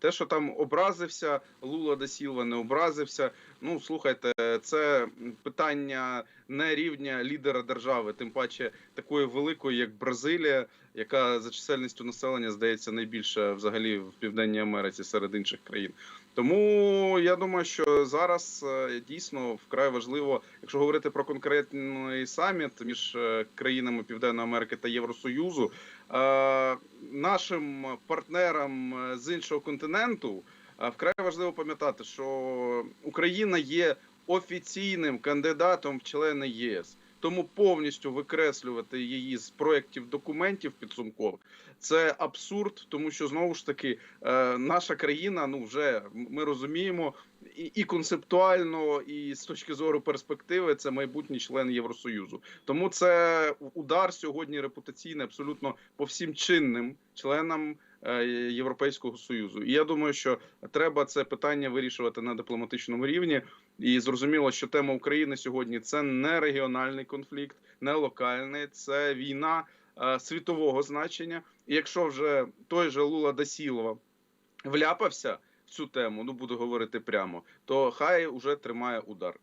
Те, що там образився Лула да Сілва, не образився. Ну слухайте, це питання не рівня лідера держави, тим паче такої великої, як Бразилія, яка за чисельністю населення здається найбільша взагалі в південній Америці серед інших країн. Тому я думаю, що зараз е, дійсно вкрай важливо, якщо говорити про конкретний саміт між е, країнами Південної Америки та Євросоюзу, е, нашим партнерам з іншого континенту е, вкрай важливо пам'ятати, що Україна є офіційним кандидатом в члени ЄС. Тому повністю викреслювати її з проєктів документів підсумкових це абсурд, тому що знову ж таки е, наша країна, ну вже ми розуміємо, і, і концептуально, і з точки зору перспективи, це майбутній член Євросоюзу. Тому це удар сьогодні репутаційний абсолютно по всім чинним членам Європейського союзу. І я думаю, що треба це питання вирішувати на дипломатичному рівні. І зрозуміло, що тема України сьогодні це не регіональний конфлікт, не локальний, це війна е, світового значення. І якщо вже той же Лула Дасілова вляпався в цю тему, ну буду говорити прямо, то хай уже тримає удар.